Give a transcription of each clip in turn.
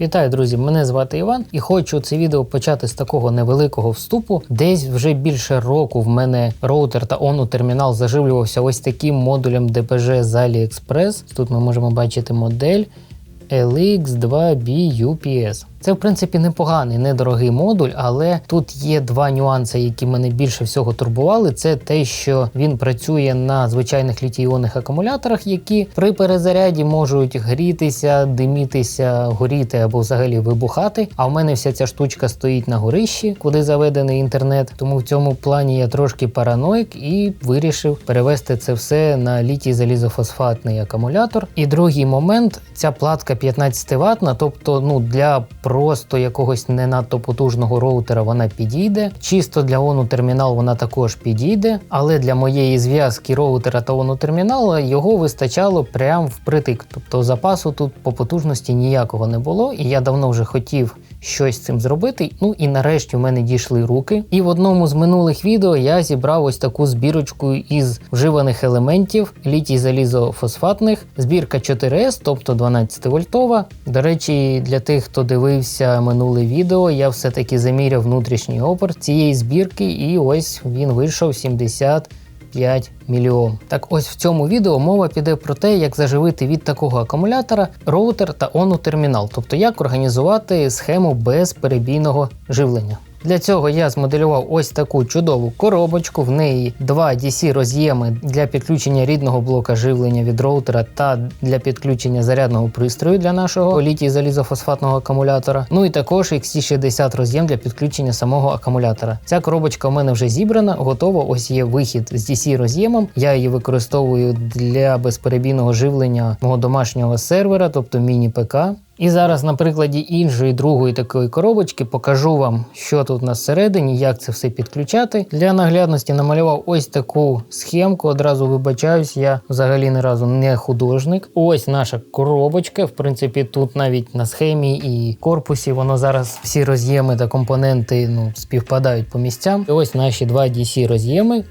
Вітаю, друзі! Мене звати Іван, і хочу це відео почати з такого невеликого вступу. Десь вже більше року в мене роутер та ону термінал заживлювався ось таким модулем DPG з AliExpress. Тут ми можемо бачити модель LX2B UPS. Це, в принципі, непоганий, недорогий модуль, але тут є два нюанси, які мене більше всього турбували. Це те, що він працює на звичайних літій-іонних акумуляторах, які при перезаряді можуть грітися, димітися, горіти або взагалі вибухати. А в мене вся ця штучка стоїть на горищі, куди заведений інтернет. Тому в цьому плані я трошки параноїк і вирішив перевести це все на літій залізофосфатний акумулятор. І другий момент ця платка 15 ватна, тобто ну для просто якогось не надто потужного роутера вона підійде. Чисто для ону термінал вона також підійде, але для моєї зв'язки роутера та ону термінала його вистачало прям впритик. Тобто запасу тут по потужності ніякого не було, і я давно вже хотів щось з цим зробити. Ну і нарешті в мене дійшли руки. І в одному з минулих відео я зібрав ось таку збірочку із вживаних елементів літій залізофосфатних. Збірка 4С, тобто 12 вольтова. До речі, для тих, хто дивився минуле відео, я все-таки заміряв внутрішній опор цієї збірки, і ось він вийшов 70. 5 мільйон. Так ось в цьому відео мова піде про те, як заживити від такого акумулятора роутер та ону термінал, тобто як організувати схему безперебійного живлення. Для цього я змоделював ось таку чудову коробочку. В неї два DC роз'єми для підключення рідного блока живлення від роутера та для підключення зарядного пристрою для нашого літій залізофосфатного акумулятора. Ну і також XT60 роз'єм для підключення самого акумулятора. Ця коробочка у мене вже зібрана, готова. Ось є вихід з DC роз'ємом. Я її використовую для безперебійного живлення мого домашнього сервера, тобто міні-ПК. І зараз на прикладі іншої другої такої коробочки покажу вам, що тут на всередині, як це все підключати. Для наглядності намалював ось таку схемку. Одразу вибачаюсь, я взагалі ні разу не художник. Ось наша коробочка. В принципі, тут навіть на схемі і корпусі воно зараз всі роз'єми та компоненти ну, співпадають по місцям. І ось наші два DC роз'єми.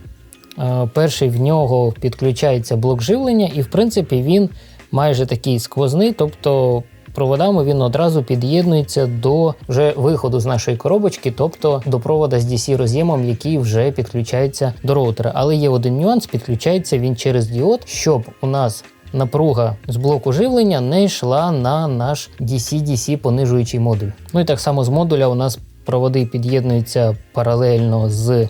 Перший в нього підключається блок живлення, і в принципі він майже такий сквозний, тобто проводами він одразу під'єднується до вже виходу з нашої коробочки, тобто до провода з DC роз'ємом, який вже підключається до роутера. Але є один нюанс: підключається він через діод, щоб у нас. Напруга з блоку живлення не йшла на наш DC-DC понижуючий модуль. Ну і так само з модуля у нас проводи під'єднуються паралельно з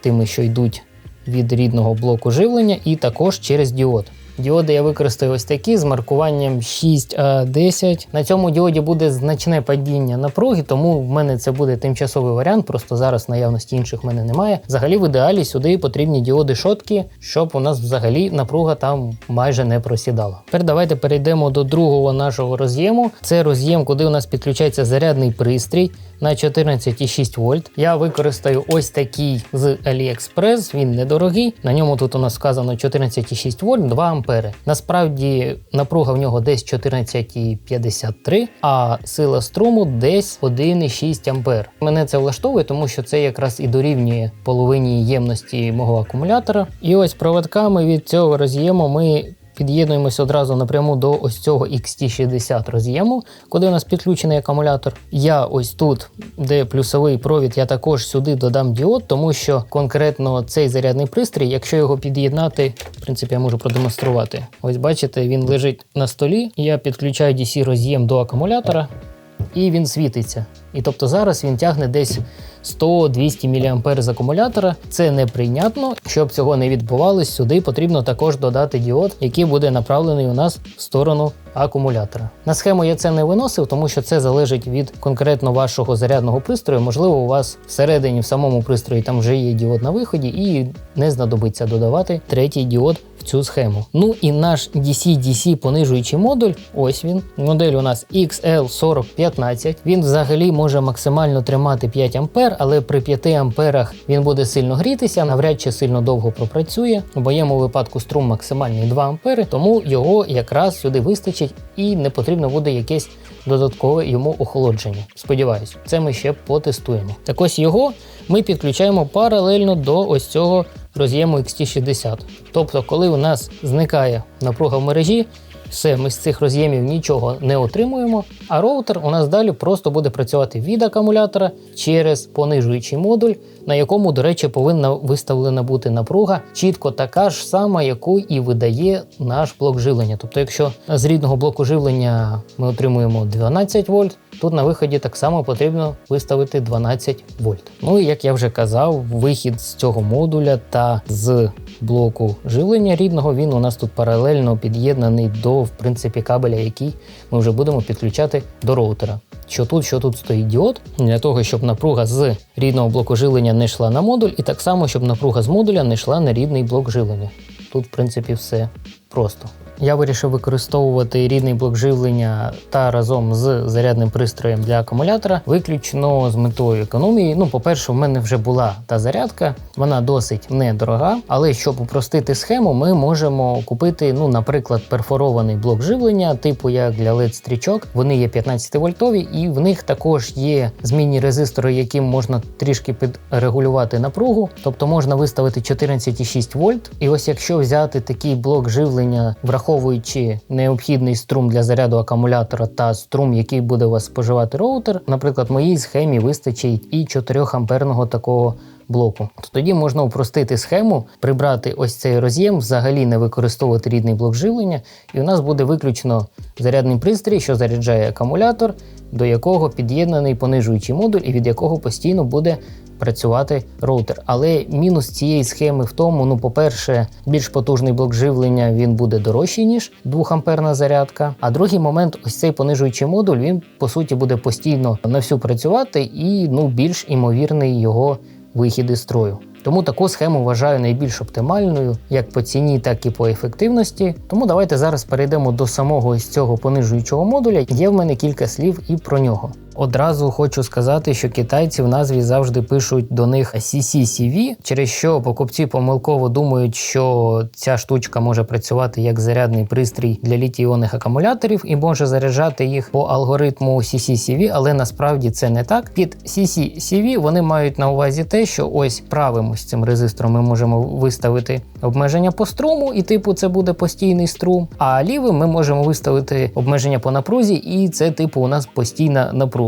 тими, що йдуть від рідного блоку живлення, і також через діод. Діоди я використаю ось такі з маркуванням 6А10. На цьому діоді буде значне падіння напруги, тому в мене це буде тимчасовий варіант. Просто зараз наявності інших в мене немає. Взагалі, в ідеалі сюди потрібні діоди шотки, щоб у нас взагалі напруга там майже не просідала. Тепер давайте перейдемо до другого нашого роз'єму. Це роз'єм, куди у нас підключається зарядний пристрій на 14,6 вольт. Я використаю ось такий з AliExpress, він недорогий. На ньому тут у нас вказано 14,6 вольт, 2 ампери. Насправді напруга в нього десь 14,53, а сила струму десь 1,6 ампер. Мене це влаштовує, тому що це якраз і дорівнює половині ємності мого акумулятора. І ось проводками від цього роз'єму ми під'єднуємося одразу напряму до ось цього XT60 роз'єму, куди у нас підключений акумулятор. Я ось тут, де плюсовий провід, я також сюди додам діод, тому що конкретно цей зарядний пристрій, якщо його під'єднати, в принципі, я можу продемонструвати. Ось бачите, він лежить на столі. Я підключаю DC роз'єм до акумулятора. І він світиться. І тобто зараз він тягне десь 100-200 мА з акумулятора. Це неприйнятно. Щоб цього не відбувалось, сюди потрібно також додати діод, який буде направлений у нас в сторону акумулятора. На схему я це не виносив, тому що це залежить від конкретно вашого зарядного пристрою. Можливо, у вас всередині в самому пристрої там вже є діод на виході, і не знадобиться додавати третій діод в цю схему. Ну і наш DC-DC понижуючий модуль. Ось він. Модель у нас XL4015. Він взагалі може максимально тримати 5 А, але при 5 амперах він буде сильно грітися, навряд чи сильно довго пропрацює. У моєму випадку струм максимальний 2 ампери, тому його якраз сюди вистачить і не потрібно буде якесь додаткове йому охолодження. Сподіваюсь, це ми ще потестуємо. Так ось його ми підключаємо паралельно до ось цього роз'єму XT60. Тобто, коли у нас зникає напруга в мережі, Все, ми з цих роз'ємів нічого не отримуємо. А роутер у нас далі просто буде працювати від акумулятора через понижуючий модуль, на якому, до речі, повинна виставлена бути напруга, чітко така ж сама, яку і видає наш блок живлення. Тобто, якщо з рідного блоку живлення ми отримуємо 12 вольт, тут на виході так само потрібно виставити 12 вольт. Ну і як я вже казав, вихід з цього модуля та з блоку живлення рідного він у нас тут паралельно під'єднаний до в принципі кабеля, який ми вже будемо підключати до роутера. Що тут, що тут стоїть діод, для того, щоб напруга з рідного блоку жилення не йшла на модуль, і так само, щоб напруга з модуля не йшла на рідний блок жилення. Тут, в принципі, все просто. Я вирішив використовувати рідний блок живлення та разом з зарядним пристроєм для акумулятора, виключно з метою економії. Ну, по-перше, в мене вже була та зарядка, вона досить недорога, але щоб упростити схему, ми можемо купити, ну, наприклад, перфорований блок живлення, типу як для led стрічок. Вони є 15 вольтові, і в них також є змінні резистори, яким можна трішки підрегулювати напругу, тобто можна виставити 14,6 вольт. І ось якщо взяти такий блок живлення, враховуючи необхідний струм для заряду акумулятора та струм, який буде у вас споживати роутер, наприклад, моїй схемі вистачить і 4 амперного такого блоку. То тоді можна упростити схему, прибрати ось цей роз'єм, взагалі не використовувати рідний блок живлення, і у нас буде виключно зарядний пристрій, що заряджає акумулятор, до якого під'єднаний понижуючий модуль, і від якого постійно буде працювати роутер. Але мінус цієї схеми в тому, ну, по-перше, більш потужний блок живлення він буде дорожчий, ніж 2 амперна зарядка. А другий момент, ось цей понижуючий модуль, він по суті буде постійно на всю працювати і ну, більш імовірний його вихід із строю. Тому таку схему вважаю найбільш оптимальною як по ціні, так і по ефективності. Тому давайте зараз перейдемо до самого із цього понижуючого модуля. Є в мене кілька слів і про нього. Одразу хочу сказати, що китайці в назві завжди пишуть до них CCCV, через що покупці помилково думають, що ця штучка може працювати як зарядний пристрій для літій-іонних акумуляторів і може заряджати їх по алгоритму CCCV, але насправді це не так. Під CCCV вони мають на увазі те, що ось правим ось цим резистором ми можемо виставити обмеження по струму, і типу це буде постійний струм. А лівим ми можемо виставити обмеження по напрузі, і це типу у нас постійна напруга.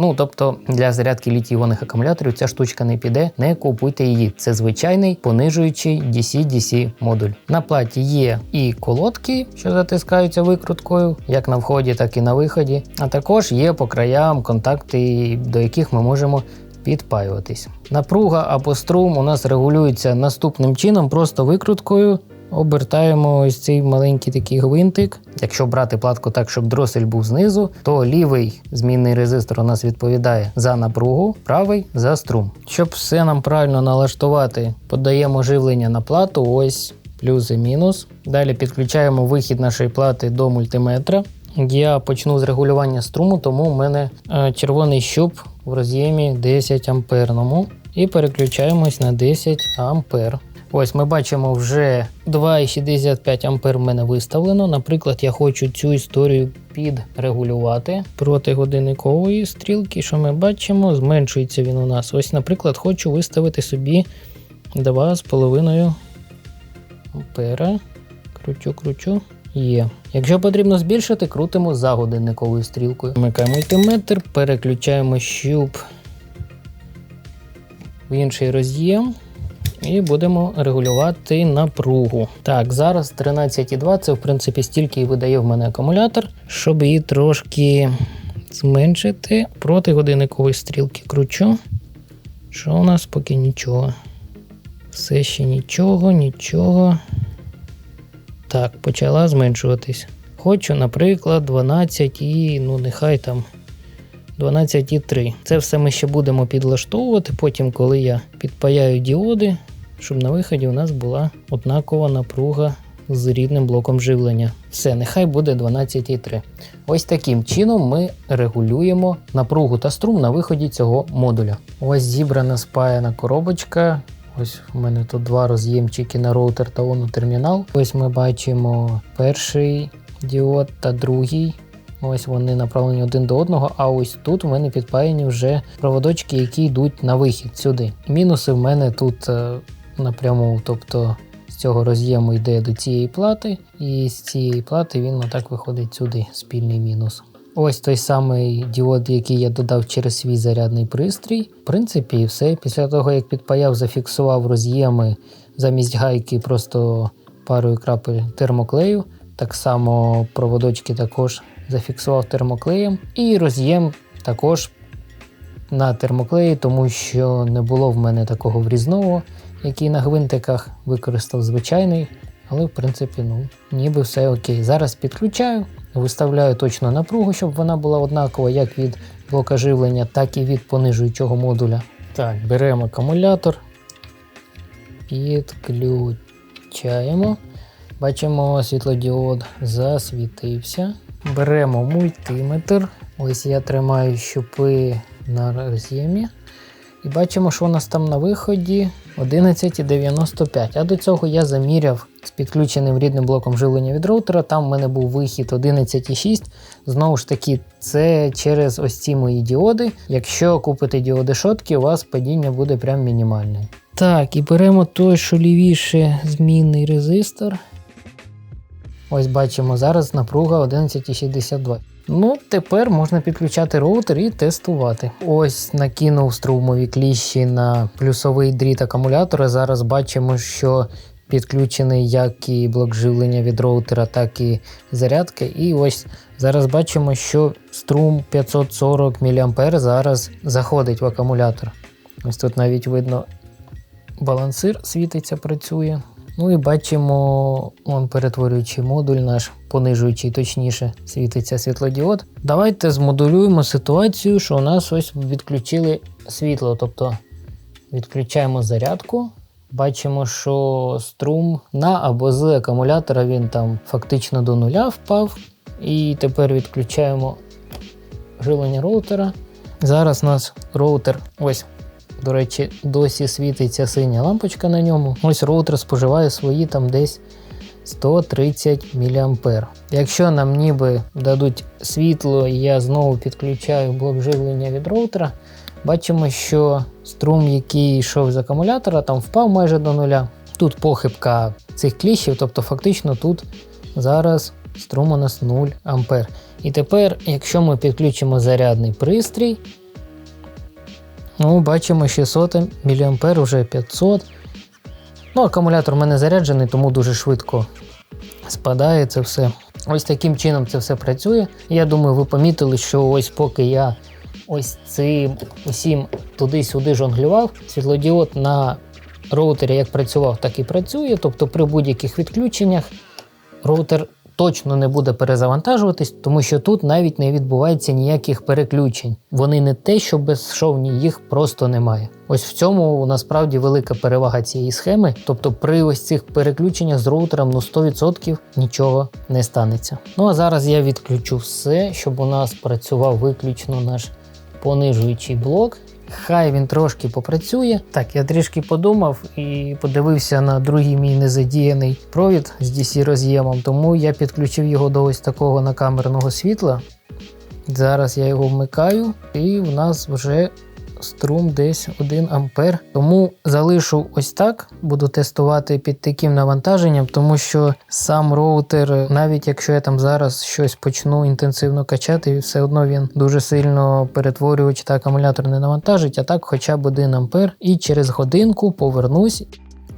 Ну, тобто для зарядки літій-іонних акумуляторів ця штучка не піде, не купуйте її. Це звичайний понижуючий DC-DC модуль. На платі є і колодки, що затискаються викруткою, як на вході, так і на виході. А також є по краям контакти, до яких ми можемо підпаюватись. Напруга або струм у нас регулюється наступним чином, просто викруткою. Обертаємо ось цей маленький такий гвинтик. Якщо брати платку так, щоб дросель був знизу, то лівий змінний резистор у нас відповідає за напругу, правий за струм. Щоб все нам правильно налаштувати, подаємо живлення на плату, ось плюс і мінус. Далі підключаємо вихід нашої плати до мультиметра. Я почну з регулювання струму, тому у мене е, червоний щуп в роз'ємі 10 амперному. І переключаємось на 10 ампер. Ось ми бачимо вже 2,65 ампер в мене виставлено. Наприклад, я хочу цю історію підрегулювати проти годинникової стрілки, що ми бачимо, зменшується він у нас. Ось, наприклад, хочу виставити собі 2,5 ампера. Кручу, кручу. Є. Якщо потрібно збільшити, крутимо за годинниковою стрілкою. Вмикаємо мультиметр, переключаємо щуп в інший роз'єм. І будемо регулювати напругу. Так, зараз 13,2 це в принципі стільки і видає в мене акумулятор, щоб її трошки зменшити проти годинникової стрілки кручу. Що у нас поки нічого. Все ще нічого, нічого. Так, почала зменшуватись. Хочу, наприклад, 12 і ну нехай там 12,3. Це все ми ще будемо підлаштовувати. Потім, коли я підпаяю діоди, щоб на виході у нас була однакова напруга з рідним блоком живлення. Все, нехай буде 12,3. Ось таким чином ми регулюємо напругу та струм на виході цього модуля. Ось зібрана спаяна коробочка. Ось у мене тут два роз'ємчики на роутер та воно термінал. Ось ми бачимо перший діод та другий. Ось вони направлені один до одного, а ось тут в мене підпаяні вже проводочки, які йдуть на вихід сюди. Мінуси в мене тут е, напряму, тобто з цього роз'єму йде до цієї плати, і з цієї плати він отак виходить сюди, спільний мінус. Ось той самий діод, який я додав через свій зарядний пристрій. В принципі, все. Після того, як підпаяв, зафіксував роз'єми замість гайки просто парою крапель термоклею. Так само проводочки також зафіксував термоклеєм. І роз'єм також на термоклеї, тому що не було в мене такого врізного, який на гвинтиках використав звичайний. Але, в принципі, ну, ніби все окей. Зараз підключаю, виставляю точно напругу, щоб вона була однакова як від блока живлення, так і від понижуючого модуля. Так, беремо акумулятор, підключаємо. Бачимо, світлодіод засвітився. Беремо мультиметр. Ось я тримаю щупи на роз'ємі. І бачимо, що у нас там на виході 11,95. А до цього я заміряв з підключеним рідним блоком живлення від роутера. Там в мене був вихід 11,6. Знову ж таки, це через ось ці мої діоди. Якщо купите діоди шотки, у вас падіння буде прям мінімальне. Так, і беремо той, що лівіше змінний резистор. Ось бачимо, зараз напруга 11,62. Ну, тепер можна підключати роутер і тестувати. Ось накинув струмові кліщі на плюсовий дріт акумулятора. Зараз бачимо, що підключений як і блок живлення від роутера, так і зарядки. І ось зараз бачимо, що струм 540 мА зараз заходить в акумулятор. Ось тут навіть видно балансир світиться, працює. Ну і бачимо, он перетворюючий модуль наш, понижуючий, точніше, світиться світлодіод. Давайте змодулюємо ситуацію, що у нас ось відключили світло. Тобто відключаємо зарядку. Бачимо, що струм на або з акумулятора він там фактично до нуля впав. І тепер відключаємо живлення роутера. Зараз у нас роутер ось до речі, досі світиться синя лампочка на ньому. Ось роутер споживає свої там десь 130 мА. Якщо нам ніби дадуть світло, і я знову підключаю блок живлення від роутера, бачимо, що струм, який йшов з акумулятора, там впав майже до нуля. Тут похибка цих кліщів, тобто фактично тут зараз струм у нас 0 А. І тепер, якщо ми підключимо зарядний пристрій, Ну, бачимо 600 мА вже 500. Ну, акумулятор у мене заряджений, тому дуже швидко спадає це все. Ось таким чином це все працює. Я думаю, ви помітили, що ось поки я ось цим усім туди-сюди жонглював, світлодіод на роутері як працював, так і працює. Тобто при будь-яких відключеннях роутер точно не буде перезавантажуватись, тому що тут навіть не відбувається ніяких переключень. Вони не те, що безшовні, їх просто немає. Ось в цьому насправді велика перевага цієї схеми. Тобто при ось цих переключеннях з роутером ну 100% нічого не станеться. Ну а зараз я відключу все, щоб у нас працював виключно наш понижуючий блок. Хай він трошки попрацює. Так, я трішки подумав і подивився на другий мій незадіяний провід з DC роз'ємом, тому я підключив його до ось такого накамерного світла. Зараз я його вмикаю, і в нас вже струм десь 1 ампер. Тому залишу ось так, буду тестувати під таким навантаженням, тому що сам роутер, навіть якщо я там зараз щось почну інтенсивно качати, все одно він дуже сильно перетворювач та акумулятор не навантажить, а так хоча б 1 ампер. І через годинку повернусь.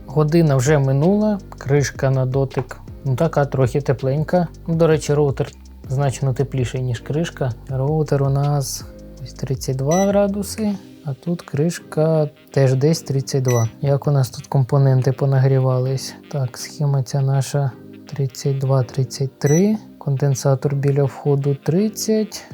Година вже минула, кришка на дотик. Ну, така трохи тепленька. До речі, роутер значно тепліший, ніж кришка. Роутер у нас ось 32 градуси. А тут кришка теж десь 32. Як у нас тут компоненти понагрівались? Так, схема ця наша 32-33. Конденсатор біля входу 30.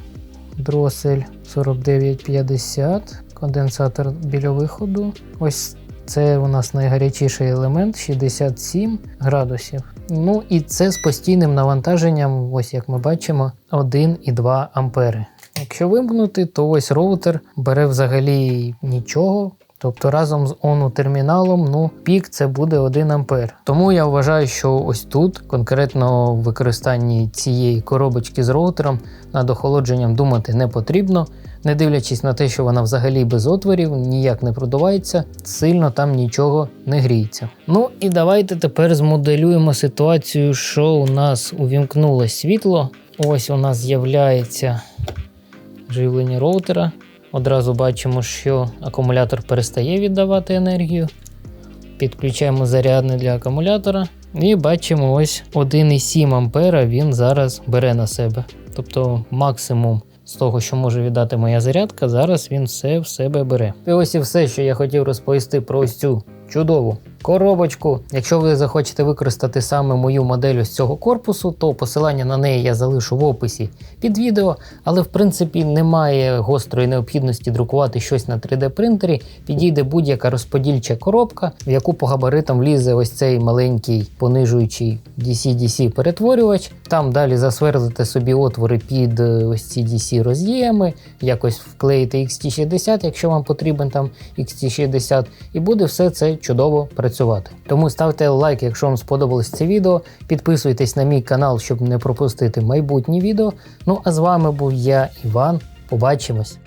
Дросель 49,50. Конденсатор біля виходу. Ось це у нас найгарячіший елемент 67 градусів. Ну і це з постійним навантаженням, ось як ми бачимо, 1,2 ампери. Якщо вимкнути, то ось роутер бере взагалі нічого. Тобто разом з ону терміналом, ну, пік це буде 1 ампер. Тому я вважаю, що ось тут, конкретно в використанні цієї коробочки з роутером, над охолодженням думати не потрібно. Не дивлячись на те, що вона взагалі без отворів, ніяк не продувається, сильно там нічого не гріється. Ну і давайте тепер змоделюємо ситуацію, що у нас увімкнулось світло. Ось у нас з'являється живлення роутера. Одразу бачимо, що акумулятор перестає віддавати енергію. Підключаємо зарядне для акумулятора. І бачимо, ось 1,7 ампера він зараз бере на себе. Тобто максимум з того, що може віддати моя зарядка, зараз він все в себе бере. І ось і все, що я хотів розповісти про ось цю чудову коробочку. Якщо ви захочете використати саме мою модель з цього корпусу, то посилання на неї я залишу в описі під відео, але в принципі немає гострої необхідності друкувати щось на 3D принтері. Підійде будь-яка розподільча коробка, в яку по габаритам влізе ось цей маленький понижуючий DC-DC перетворювач. Там далі засверлите собі отвори під е, ось ці DC роз'єми, якось вклеїти XT60, якщо вам потрібен там XT60, і буде все це чудово працювати. Тому ставте лайк, якщо вам сподобалось це відео. Підписуйтесь на мій канал, щоб не пропустити майбутні відео. Ну а з вами був я, Іван. Побачимось!